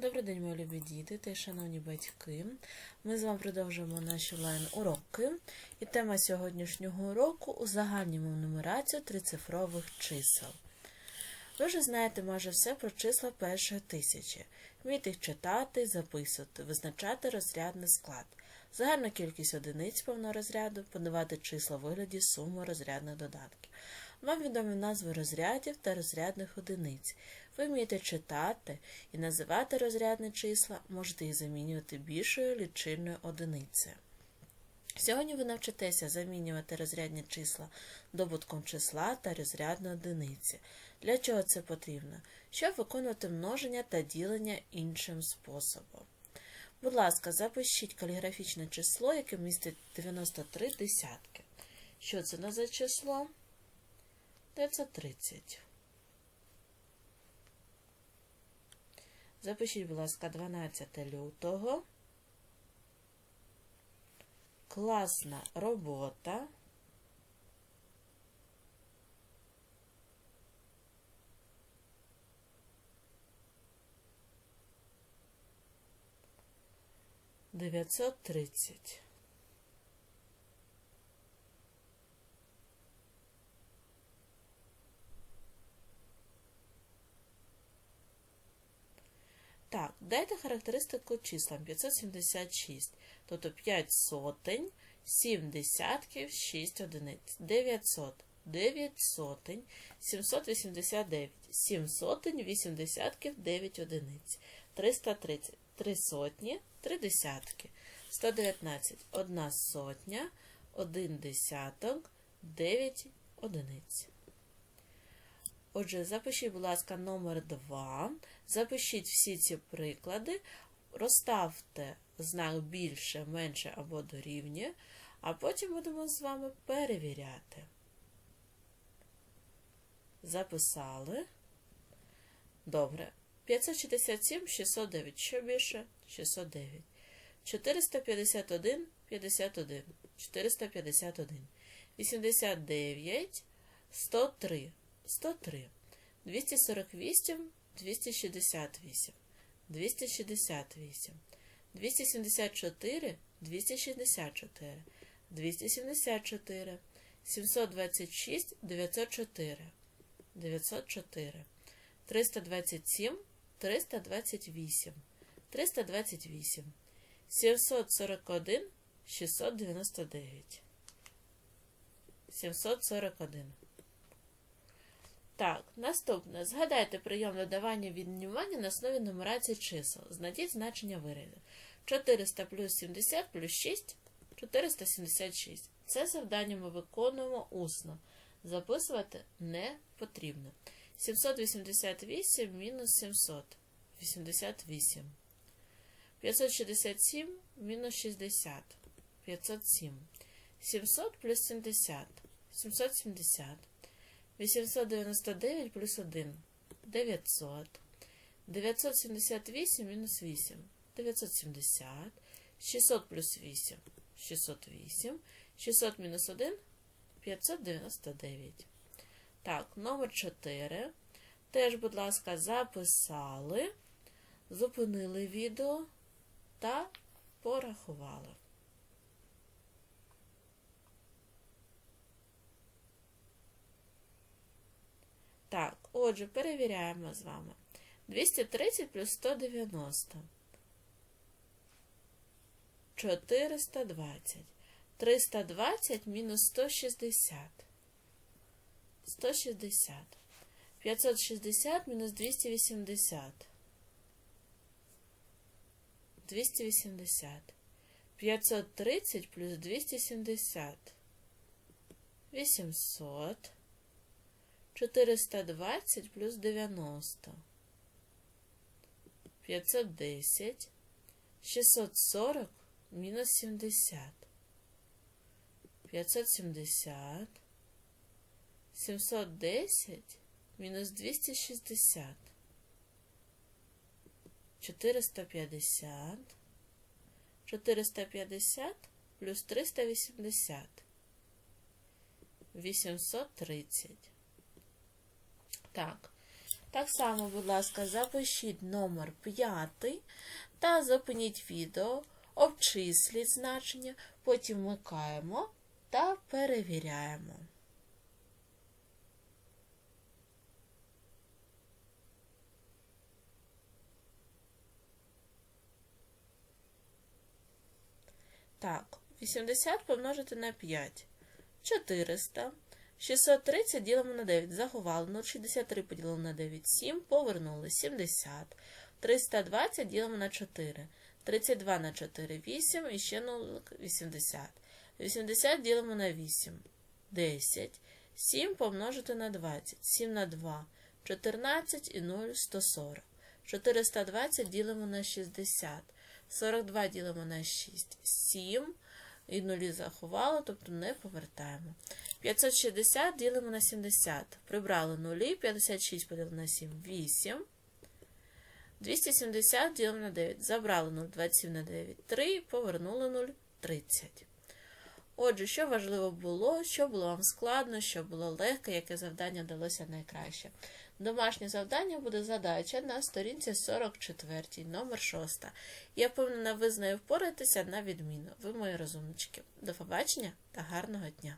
Добрий день, мої любі діти та шановні батьки. Ми з вами продовжуємо наші онлайн-уроки. І тема сьогоднішнього уроку узагальнюємо нумерацію трицифрових чисел. Ви вже знаєте майже все про числа першої тисячі. Вмієте їх читати, записувати, визначати розрядний склад, загальну кількість одиниць повного розряду, подавати числа в вигляді суми розрядних додатків. Вам відомі назви розрядів та розрядних одиниць. Ви вмієте читати і називати розрядні числа, можете їх замінювати більшою лічильною одиницею. Сьогодні ви навчитеся замінювати розрядні числа добутком числа та розрядної одиниці. Для чого це потрібно? Щоб виконувати множення та ділення іншим способом. Будь ласка, запишіть каліграфічне число, яке містить 93 десятки. Що це на за число? 930. Запишіть, будь ласка, 12 лютого. Класна робота. Дев'ятсот тридцять. Так, дайте характеристику числам. 576, тобто 5 сотень, 7 десятків, 6 одиниць, 900, 9 сотень, 789, 7 сотень, 8 десятків, 9 одиниць, 330, 3 сотні, 3 десятки, 119, 1 сотня, 1 десяток, 9 одиниць. Отже, запишіть, будь ласка, номер 2. Запишіть всі ці приклади, розставте знак більше, менше або дорівнює, а потім будемо з вами перевіряти. Записали. Добре. 567, 609. Що більше? 609. 451, 51. 451. 89, 103. 103, 248, 268, 268, 274, 264, 274, 726, 904, 904, 327, 328, 328, 741, 699, 741. Так, наступне. Згадайте прийом додавання віднімання на основі нумерації чисел. Знайдіть значення виразу. 400 плюс 70 плюс 6 476. Це завдання ми виконуємо усно. Записувати не потрібно. 788 мінус 788. 567 мінус 60. 507. 700 плюс 70. 770. 899 плюс 1 900. 978 мінус 8 970. 600 плюс 8 608. 600 мінус 1 599. Так, номер 4. Теж, будь ласка, записали, зупинили відео та порахували. Так, отже, перевіряємо з вами. 230 плюс 190. 420. 320 мінус 160. 160. 560 мінус 280. 280. 530 плюс 270. 800. 420 плюс 90. 510. 640 мінус 70. 570. 710 мінус 260. 450. 450 плюс 380. 830. Так, Так само, будь ласка, запишіть номер 5 та зупиніть відео, обчисліть значення, потім вмикаємо та перевіряємо. Так, 80 помножити на 5. 400. 630 ділимо на 9. Заховали. 0,63 поділили на 9. 7. Повернули. 70. 320 ділимо на 4. 32 на 4. 8. І ще 0, 80. 80 ділимо на 8. 10. 7 помножити на 20. 7 на 2. 14 і 0, 140. 420 ділимо на 60. 42 ділимо на 6. 7. І нулі заховали, тобто не повертаємо. 560 ділимо на 70. Прибрали нулі. 56 поділили на 7. 8. 270 ділимо на 9. Забрали 0, 27 на 9. 3. Повернули 0, 30. Отже, що важливо було, що було вам складно, що було легко, яке завдання далося найкраще. Домашнє завдання буде задача на сторінці 44, номер 6. Я впевнена, ви з нею впораєтеся на відміну. Ви мої розумнички. До побачення та гарного дня!